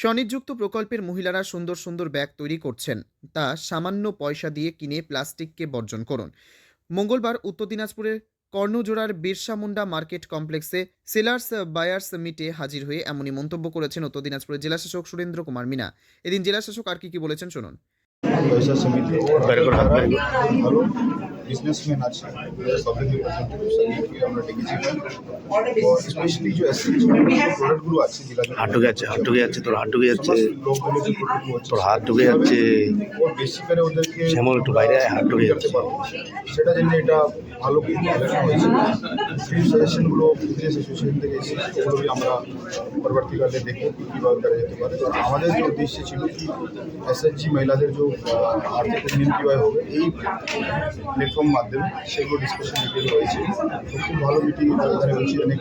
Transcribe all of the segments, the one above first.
স্বনিযুক্ত প্রকল্পের মহিলারা সুন্দর সুন্দর ব্যাগ তৈরি করছেন। তা সামান্য পয়সা দিয়ে কিনে প্লাস্টিককে বর্জন করুন। মঙ্গলবার উত্তর দিনাজপুরের কর্ণজোড়ার বিরসা মুন্ডা মার্কেট কমপ্লেক্সে সেলার্স বায়ার্স মিটে হাজির হয়ে এমনই মন্তব্য করেছেন উত্তর দিনাজপুরের জেলাশাসক সুরেন্দ্র কুমার মিনা। এদিন জেলাশাসক আর কি কি বলেছেন শুনুন। বিজনেসম্যান আছে পাবলিক রিপ্রেজেন্টেটিভ আমরা ডেকেছি। স্পেশালি যে প্রোডাক্টগুলো আছে যেগুলো হাত ঢুকে যাচ্ছে যাচ্ছে তোর হাত যাচ্ছে তোর হাত ঢুকে যাচ্ছে বেশি করে ওদেরকে শ্যামল একটু বাইরে হাত ঢুকে পারব। সেটা জন্য এটা ভালো সাজেশনগুলো বিজনেস অ্যাসোসিয়েশন থেকে এসেছে আমরা পরবর্তীকালে দেখব কীভাবে করা যেতে পারে। আমাদের যে উদ্দেশ্য ছিল কি এসএসজি মহিলাদের যে আর্থিক উন্নয়ন কীভাবে হবে এই প্ল্যাটফর্ম মাধ্যমে, সেগুলো ডিসকাশন ডিটেল হয়েছে খুব ভালো মিটিং হয়েছে অনেক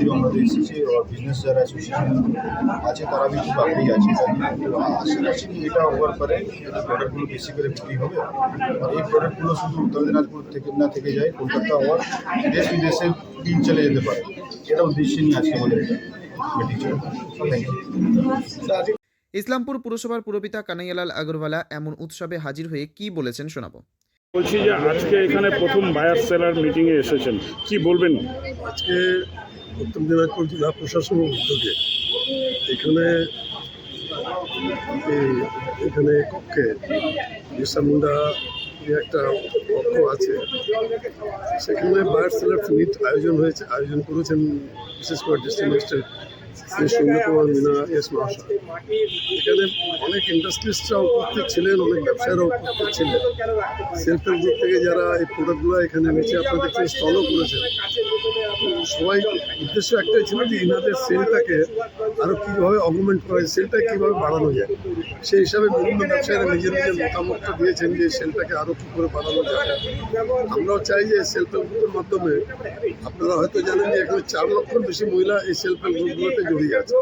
যে আমরা এসেছি বিজনেস যারা অ্যাসোসিয়েশন আছে, তারা বি খুব আগ্রহী আছে আশা কি এটা হওয়ার পরে প্রোডাক্টগুলো বেশি করে বিক্রি হবে। আর এই প্রোডাক্টগুলো শুধু উত্তর দিনাজপুর থেকে না থেকে যায়, কলকাতা হওয়ার দেশ বিদেশে টিম চলে যেতে পারে। এটা উদ্দেশ্য নিয়ে আজকে আমাদের মিটিং ছিল থ্যাংক ইউ ইসলামপুর পুরসভার পুরপিতা কানাইয়ালাল আগরওয়ালা এমন উৎসবে হাজির হয়ে কি বলেছেন শোনাবো। বলছি যে আজকে এখানে প্রথম বায়ার সেলার মিটিংয়ে এসেছেন। কি বলবেন? আজকে উত্তর দিনাজপুর জেলা প্রশাসনের উদ্যোগে এখানে এখানে কক্ষে বিরসা মুন্ডা একটা কক্ষ আছে। সেখানে বায়ার সেলার মিট আয়োজন হয়েছে, আয়োজন করেছেন বিশেষ করে district magistrate Shri Kumar Meena S মহাশয়। এখানে অনেক ইন্ডাস্ট্রিস্টরা উপস্থিত ছিলেন, অনেক ব্যবসায়ীরা উপস্থিত ছিলেন। সেলফ হেল্প গ্রুপ থেকে যারা এই প্রোডাক্টগুলো এখানে নিচে আপনারা দেখছেন স্টলও করেছেন। সবাই উদ্দেশ্য একটাই ছিল যে ইনাদের সেলটাকে আরও কীভাবে অগুমেন্ট করা যায়, সেলটা কীভাবে বাড়ানো যায়। সেই হিসাবে বিভিন্ন ব্যবসায়ীরা নিজের নিজের মতামতটা দিয়েছেন যে সেলটাকে আরও কী করে বাড়ানো যায়। আমরাও চাই যে সেলফ হেল্প গ্রুপের মাধ্যমে আপনারা হয়তো জানেন যে এখানে চার লক্ষর বেশি মহিলা এই সেলফ হেল্প গ্রুপগুলোতে জড়িয়ে আছে।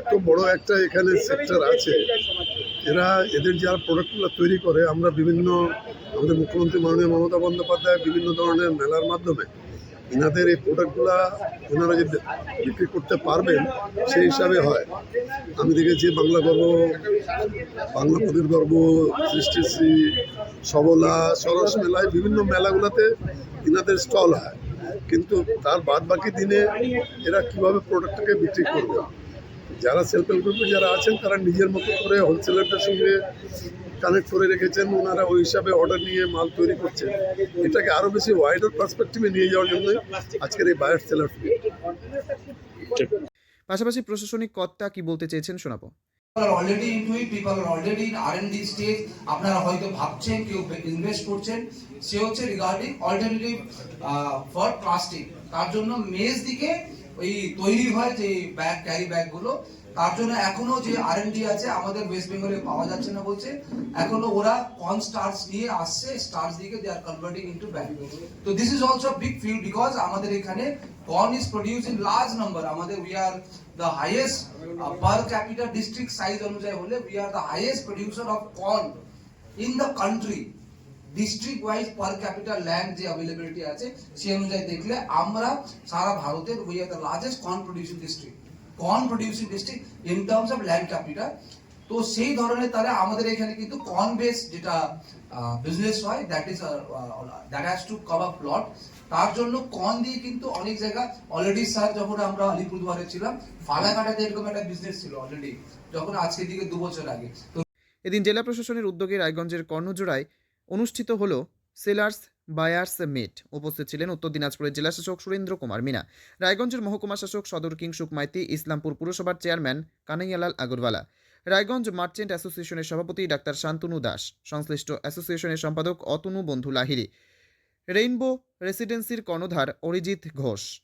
এত বড় একটা এখানে সেক্টর আছে। এরা এদের যারা প্রোডাক্টগুলো তৈরি করে, আমরা বিভিন্ন আমাদের মুখ্যমন্ত্রী মাননীয় মমতা বন্দ্যোপাধ্যায় বিভিন্ন ধরনের মেলার মাধ্যমে এনাদের এই প্রোডাক্টগুলা ওনারা যে বিক্রি করতে পারবেন, সেই হিসাবে হয়। আমি দেখেছি বাংলা গর্ব, বাংলা পদের গর্ব, সৃষ্টিশ্রী, সবলা, সরস মেলায় বিভিন্ন মেলাগুলোতে এনাদের স্টল হয়। কিন্তু তার বাদ বাকি দিনে এরা কীভাবে প্রোডাক্টটাকে বিক্রি করবে? যারা সেলফ হেল্প গ্রুপে যারা আছেন, তারা নিজের মতো করে হোলসেলারদের সঙ্গে কানেক্ট করে রেখেছেন। ওনারা ওই হিসাবে অর্ডার নিয়ে মাল তৈরি করছেন। এটাকে আরও বেশি ওয়াইডার পার্সপেক্টিভে নিয়ে যাওয়ার জন্য আজকের এই বায়ার সেলার পাশাপাশি প্রশাসনিক কর্তা কি বলতে চেয়েছেন শোনাবো। Are already into it, people are already in R&D stage, আপনারা হয়তো ভাবছেন কেউ ইনভেস্ট করছেন। সে হচ্ছে রিগার্ডিং অল্টারনেটিভ ফর প্লাস্টিক তার জন্য মেজ দিকে ওই তৈরি হয় যে ব্যাগ ক্যারি ব্যাগগুলো তার জন্য এখনও যে আর&ডি আছে আমাদের ওয়েস্ট বেঙ্গলে পাওয়া যাচ্ছে না বলছে। এখনও ওরা কন স্টার্স নিয়ে আসছে স্টার্স দিকে they are converting into bag তো this is also big field because আমাদের এখানে corn is produced in large number. আমাদের we are the highest uh, per capita district size অনুযায়ী হলে we are the highest producer of corn in the country. District wise per capital land যে availability আছে সেই অনুযায়ী দেখলে আমরা সারা ভারতের we are the largest corn producing district corn producing district in terms of land capital তো সেই ধরনের তাহলে আমাদের এখানে কিন্তু কর্ন বেস যেটা বিজনেস হয় that is that has to cover plot তার জন্য কর্ন দিয়ে কিন্তু অনেক জায়গা অলরেডি স্যার যখন আমরা আলিপুরদুয়ারে ছিলাম, ফালাকাটাতে এরকম একটা বিজনেস ছিল অলরেডি যখন আজকের দিকে দু বছর আগে। তো এদিন জেলা প্রশাসনের উদ্যোগে রায়গঞ্জের কর্ণজোড়ায় অনুষ্ঠিত হল সেলার্স বায়ার্স মিট উপস্থিত ছিলেন উত্তর দিনাজপুরের জেলাশাসক সুরেন্দ্র কুমার মিনা, রায়গঞ্জের মহকুমা শাসক সদর কিংসুক মাইতি, ইসলামপুর পুরসভার চেয়ারম্যান কানাইয়ালাল আগরওয়ালা, রায়গঞ্জ মার্চেন্ট অ্যাসোসিয়েশনের সভাপতি ডাক্তার শান্তনু দাস, সংশ্লিষ্ট অ্যাসোসিয়েশনের সম্পাদক অতনু বন্ধু লাহিরি রেইনবো রেসিডেন্সির কর্ণধার অরিজিৎ ঘোষ।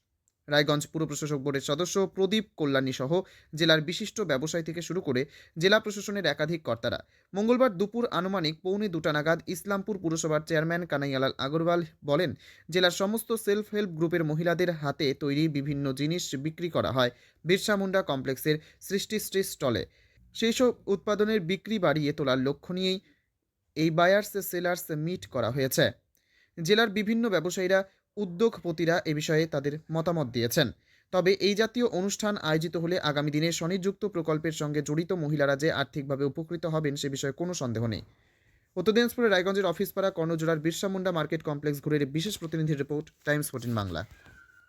রায়গঞ্জ পুর প্রশাসক বোর্ডের সদস্য প্রদীপ কল্যাণী সহ জেলার বিশিষ্ট ব্যবসায়ী থেকে শুরু করে জেলা প্রশাসনের একাধিক কর্তারা। মঙ্গলবার দুপুর আনুমানিক পৌনে দুটা নাগাদ ইসলামপুর পুরসভার চেয়ারম্যান কানাইয়ালাল আগরওয়াল বলেন, জেলার সমস্ত সেলফ হেল্প গ্রুপের মহিলাদের হাতে তৈরি বিভিন্ন জিনিস বিক্রি করা হয় বিরসা মুন্ডা কমপ্লেক্সের সৃষ্টি সৃষ্টিশ্রী স্টলে। সেই সব উৎপাদনের বিক্রি বাড়িয়ে তোলার লক্ষ্য নিয়েই এই বায়ার্স সেলার্স মিট করা হয়েছে। জেলার বিভিন্ন ব্যবসায়ীরা উদ্যোগপতিরা এ বিষয়ে তাদের মতামত দিয়েছেন। তবে এই জাতীয় অনুষ্ঠান আয়োজিত হলে আগামী দিনে স্বনিযুক্ত প্রকল্পের সঙ্গে জড়িত মহিলারা যে আর্থিকভাবে উপকৃত হবেন সে বিষয়ে কোনো সন্দেহ নেই। উত্তর দিনাজপুরের রায়গঞ্জের অফিসপাড়া কর্ণজোড়ার বিরসা মুন্ডা মার্কেট কমপ্লেক্স ঘুরে বিশেষ প্রতিনিধির report, Times fourteen Bangla.